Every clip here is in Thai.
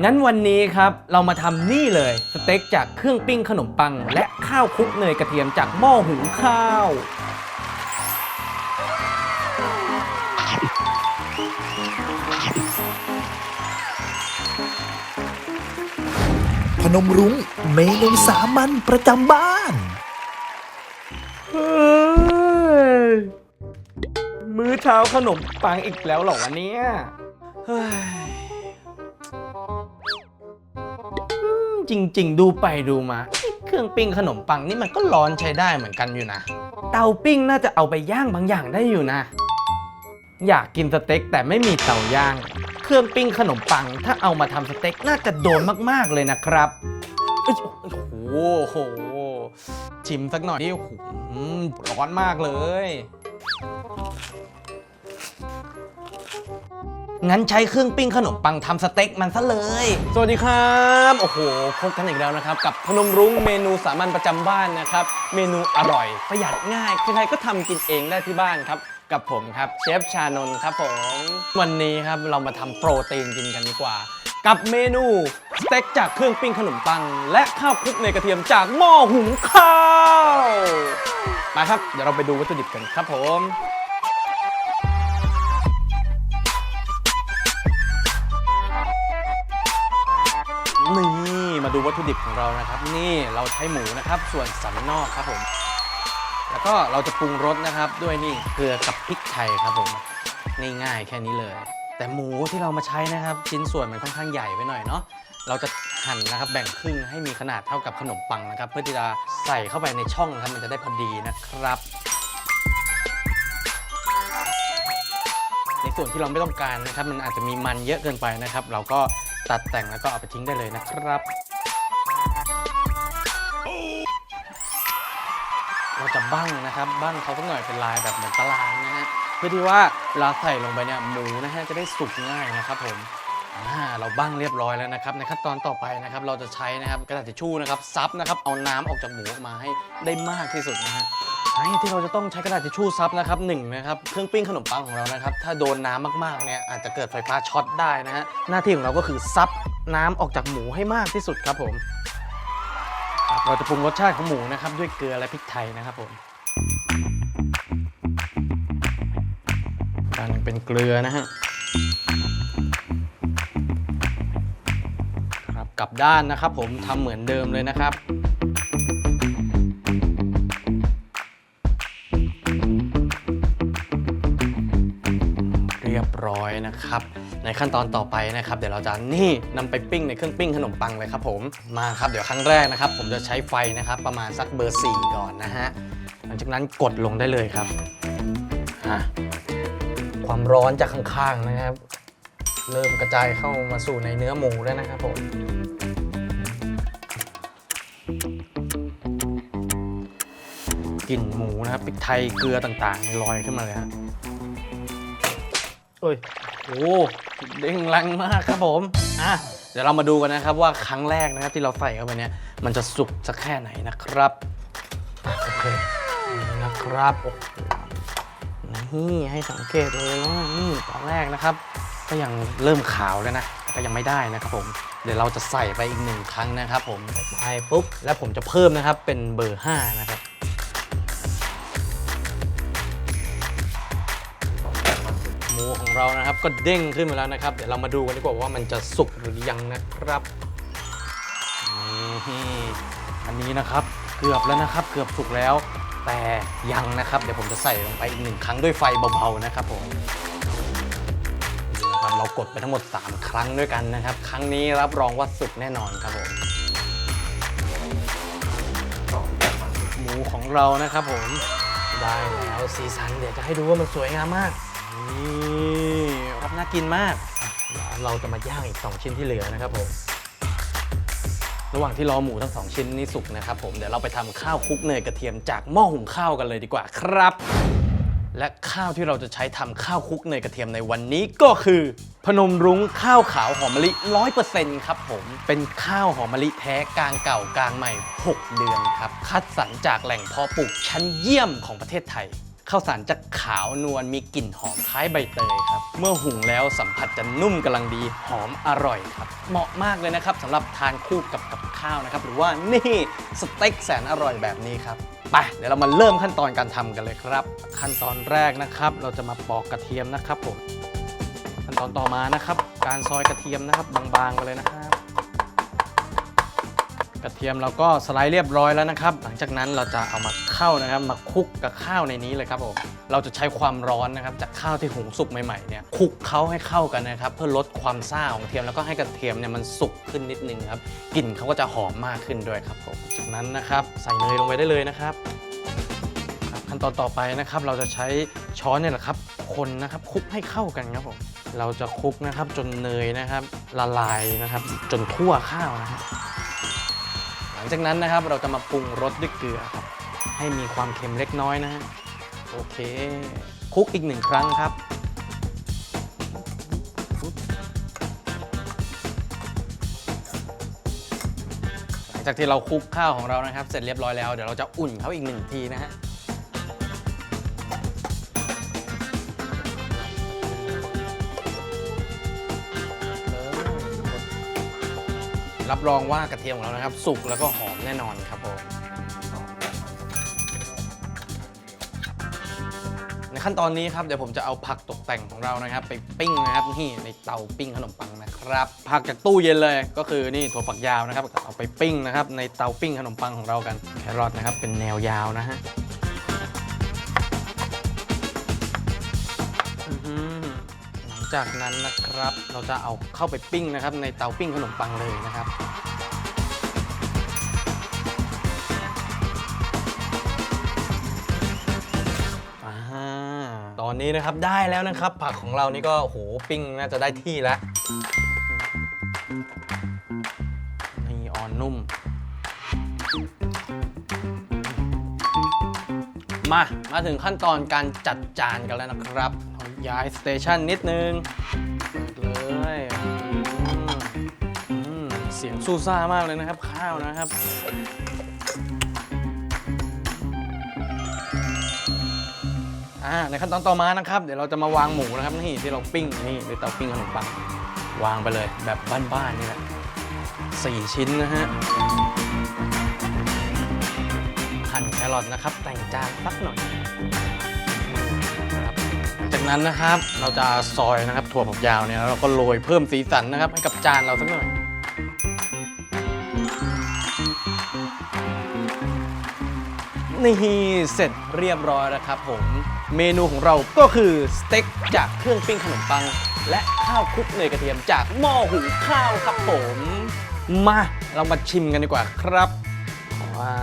งั้นวันนี้ครับเรามาทำนี่เลย สเต็กจากเครื่องปิ้งขนมปัง และข้าวคลุกเนยกระเทียมจากหม้อหุงข้าว พนมรุ้งเมนูสามัญประจำบ้านเฮ้ยมื้อเช้าขนมปังอีกแล้วเหรอวันนี้เฮ้ย จริง ๆ ดูไปดูมาเครื่องปิ้งขนมปังนี่มันก็ร้อนใช้ได้เหมือนกันอยู่นะ เตาปิ้งน่าจะเอาไปย่างบางอย่างได้อยู่นะ อยากกินสเต็กแต่ไม่มีเตาย่าง เครื่องปิ้งขนมปัง ถ้าเอามาทำสเต็กน่าจะโดนมากๆเลยนะครับโอ้โห ชิมสักหน่อยดิโอ้โหร้อนมากเลย งั้นใช้เครื่องปิ้งขนมปังทำสเต็กมันซะเลย สวัสดีครับ โอ้โหพบกันอีกแล้วนะครับ กับพนมรุ้งเมนูสามัญประจำบ้านนะครับ เมนูอร่อย ประหยัดง่ายใครๆก็ทำกินเองได้ที่บ้านครับ กับผมครับเชฟชานนท์ครับผม วันนี้ครับเรามาทำโปรตีนกินกันดีกว่า กับเมนูสเต็กจากเครื่องปิ้งขนมปัง และข้าวคลุกในกระเทียมจากหม้อหุงข้าวมาครับเดี๋ยวเราไปดูวัตถุดิบกันครับผม ตถุดิบของเรานะครับ นี่เราใช้หมูนะครับ ส่วนสันนอกครับผม แล้วก็เราจะปรุงรสนะครับ ด้วยนี่เกลือกับพริกไทยครับผมง่ายแค่นี้เลย แต่หมูที่เรามาใช้นะครับ ชิ้นส่วนมันค่อนข้างใหญ่ไปหน่อยเนาะเราจะหั่นนะครับแบ่งครึ่งให้มีขนาดเท่ากับขนมปังนะครับ เพื่อที่จะใส่เข้าไปในช่องครับมันจะได้พอดีนะครับ ในส่วนที่เราไม่ต้องการนะครับ มันอาจจะมีมันเยอะเกินไปนะครับ เราก็ตัดแต่งแล้วก็เอาไปทิ้งได้เลยนะครับ เราจะบั้งนะครับ บั้งเขาสักหน่อยเป็นลายแบบเหมือนตารางนะฮะเพื่อที่ว่าเราใส่ลงไปเนี่ยหมูนะฮะจะได้สุกง่ายนะครับผมเราบั้งเรียบร้อยแล้วนะครับในขั้นตอนต่อไปนะครับเราจะใช้นะครับกระดาษทิชชู่นะครับซับนะครับเอาน้ำออกจากหมูออกมาให้ได้มากที่สุดนะฮะที่เราจะต้องใช้กระดาษทิชชู่ซับนะครับหนึ่งนะครับเครื่องปิ้งขนมปังของเรานะครับถ้าโดนน้ำมากๆเนี่ยอาจจะเกิดไฟฟ้าช็อตได้นะฮะหน้าที่ของเราก็คือซับน้ำออกจากหมูให้มากที่สุดครับผม เราจะปรุงรสชาติของหมูนะครับ ด้วยเกลือและพริกไทยนะครับผมกันเป็นเกลือนะฮะครับกลับด้านนะครับ ผมทำเหมือนเดิมเลยนะครับเรียบร้อยนะครับ ในขั้นตอนต่อไปนะครับเดี๋ยวเราจะนี่นำไปปิ้งในเครื่องปิ้งขนมปังเลยครับผมมาครับเดี๋ยวครั้งแรกนะครับ ผมจะใช้ไฟนะครับประมาณสักเบอร์ 4 ก่อนนะฮะหลังจากนั้นกดลงได้เลยครับอะความร้อนจากข้างๆนะครับ เริ่มกระจายเข้ามาสู่ในเนื้อหมูแล้วนะครับผมกลิ่นหมูนะครับพริกไทยเกลือต่างๆลอยขึ้นมาเลยฮะ เอ้ยโอ้เด้งแรงมากครับผมอะเดี๋ยวเรามาดูกันนะครับว่าครั้งแรกนะครับที่เราใส่เข้าไปเนี่ยมันจะสุกสักแค่ไหนนะครับอะโอเคนี่นะครับโอ้โหนี่ให้สังเกตเลยว่านี่ตอนแรกนะครับ ก็ยังเริ่มขาวแล้วนะก็ยังไม่ได้นะครับผมเดี๋ยวเราจะใส่ไปอีกหนึ่งครั้งนะครับ ผมใส่ปุ๊บแล้วผมจะเพิ่มนะครับเป็นเบอร์5นะครับ หมูของเรานะครับ ก็เด้งขึ้นมาแล้วนะครับ เดี๋ยวเรามาดูกันดีกว่าว่ามันจะสุกหรือยังนะครับนี่อันนี้นะครับเกือบแล้วนะครับ เกือบสุกแล้ว แต่ยังนะครับ เดี๋ยวผมจะใส่ลงไปอีกหนึ่งครั้งด้วยไฟเบาๆนะครับผมนี่นะครับเรากดไปทั้งหมด 3 ครั้งด้วยกันนะครับ ครั้งนี้รับรองว่าสุกแน่นอนครับผมหมูของเรานะครับผมได้แล้วสีสันเดี๋ยวจะให้ดูว่ามันสวยงามมาก นี่ครับน่ากินมากเดี๋ยวเราจะมาย่างอีก 2 ชิ้นที่เหลือนะครับผม ระหว่างที่รอหมูทั้งสองชิ้นนี้สุกนะครับผม เดี๋ยวเราไปทำข้าวคลุกเนยกระเทียมจากหม้อหุงข้าวกันเลยดีกว่าครับ และข้าวที่เราจะใช้ทำข้าวคลุกเนยกระเทียมในวันนี้ก็คือ พนมรุ้งข้าวขาวหอมมะลิ100%ครับผม เป็นข้าวหอมมะลิแท้กลางเก่ากลางใหม่ 6 เดือนครับ คัดสรรจากแหล่งเพาะปลูกชั้นเยี่ยมของประเทศไทย ข้าวสารจะขาวนวลมีกลิ่นหอมคล้ายใบเตยครับ เมื่อหุงแล้วสัมผัสจะนุ่มกำลังดีหอมอร่อยครับ เหมาะมากเลยนะครับสำหรับทานคู่กับกับข้าวนะครับ หรือว่านี่สเต็กแสนอร่อยแบบนี้ครับไปเดี๋ยวเรามาเริ่มขั้นตอนการทำกันเลยครับ ขั้นตอนแรกนะครับ เราจะมาปอกกระเทียมนะครับผมขั้นตอนต่อมานะครับ การซอยกระเทียมนะครับบางๆไปเลยนะครับ กระเทียมเราก็สไลด์เรียบร้อยแล้วนะครับ หลังจากนั้นเราจะเอามาเข้านะครับ มาคลุกกับข้าวในนี้เลยครับผมเราจะใช้ความร้อนนะครับ จากข้าวที่หุงสุกใหม่ๆเนี่ยคลุกเขาให้เข้ากันนะครับ เพื่อลดความซ่าของกระเทียมแล้วก็ให้กระเทียมเนี่ยมันสุกขึ้นนิดนึงครับกลิ่นเขาก็จะหอมมากขึ้นด้วยครับผมจากนั้นนะครับใส่เนยลงไปได้เลยนะครับครับขั้นตอนต่อไปนะครับ เราจะใช้ช้อนเนี่ยแหละครับ คนนะครับคลุกให้เข้ากันครับผมเราจะคลุกนะครับจนเนยนะครับ ละลายนะครับ จนทั่วข้าวนะครับ ลังจากนั้นนะครับเราจะมาปรุงรสด้วยเกลือครับให้มีความเค็มเล็กน้อยนะฮะโอเคคลุกอีกหนึ่งครั้งครับ หลังจากที่เราคลุกข้าวของเรานะครับ เสร็จเรียบร้อยแล้วเดี๋ยวเราจะอุ่นเขาอีกหนึ่งทีนะฮะ รับรองว่ากระเทียมของเรานะครับ สุกแล้วก็หอมแน่นอนครับผมในขั้นตอนนี้ครับเดี๋ยวผมจะเอาผักตกแต่งของเรานะครับ ไปปิ้งนะครับนี่ในเตาปิ้งขนมปังนะครับผักจากตู้เย็นเลยก็คือนี่ถั่วฝักยาวนะครับเอาไปปิ้งนะครับในเตาปิ้งขนมปังของเรากันแครอทนะครับเป็นแนวยาวนะฮะ จากนั้นนะครับ เราจะเอาเข้าไปปิ้งนะครับ ในเตาปิ้งขนมปังเลยนะครับ อ่า ตอนนี้นะครับได้แล้วนะครับ ผักของเรานี่ก็โอ้โหปิ้งน่าจะได้ที่แล้ว นี่อ่อนนุ่ม มา มาถึงขั้นตอนการจัดจานกันแล้วนะครับ ย้ายสเตชันนิดนึงเลยเสียงซูซ่ามากเลยนะครับ ข้าวนะครับอ่าในขั้นตอนต่อมานะครับ เดี๋ยวเราจะมาวางหมูนะครับนี่ที่เราปิ้งนี่ในเตาปิ้งขนมปังวางไปเลยแบบบ้านๆนี่แหละสี่ชิ้นนะฮะหั่นแครอทนะครับ แต่งจานสักหน่อย จากนั้นนะครับเราจะซอยนะครับถั่วฝักยาวเนี่ยเราก็โรยเพิ่มสีสันนะครับให้กับจานเราสักหน่อยนี่เสร็จเรียบร้อยแล้วครับผมเมนูของเราก็คือสเต็กจากเครื่องปิ้งขนมปัง และข้าวคลุกเนยกระเทียมจากหม้อหุงข้าวครับผม มาเรามาชิมกันดีกว่าครับ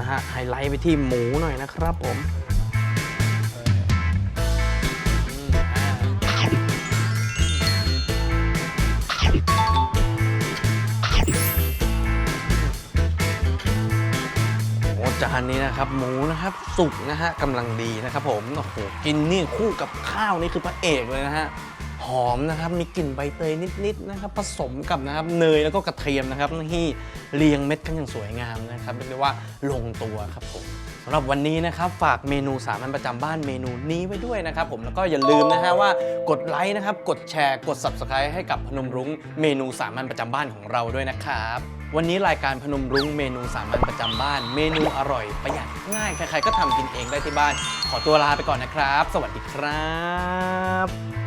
ฮะไฮไลท์ไปที่หมูหน่อยนะครับผม จานนี้นะครับ หมูนะครับสุกนะฮะกำลังดีนะครับผมโอ้โหกินนี่คู่กับข้าวนี่คือพระเอกเลยนะฮะ อมนะครับมีกลิ่นใบเตยนิดๆนะครับผสมกับนะครับเนยแล้วก็กระเทียมนะครับนี่เรียงเม็ดกันอย่างสวยงามนะครับเรียกได้ว่าลงตัวครับผมสำหรับวันนี้นะครับฝากเมนูสามัญประจำบ้านเมนูนี้ไว้ด้วยนะครับผมแล้วก็อย่าลืมนะฮะว่ากดไลค์นะครับกดแชร์กด subscribe ให้กับพนมรุ้งเมนูสามัญประจำบ้านของเราด้วยนะครับวันนี้รายการพนมรุ้งเมนูสามัญประจำบ้าน เมนูอร่อยประหยัดง่ายใครๆก็ทำกินเองได้ที่บ้าน ขอตัวลาไปก่อนนะครับ สวัสดีครับ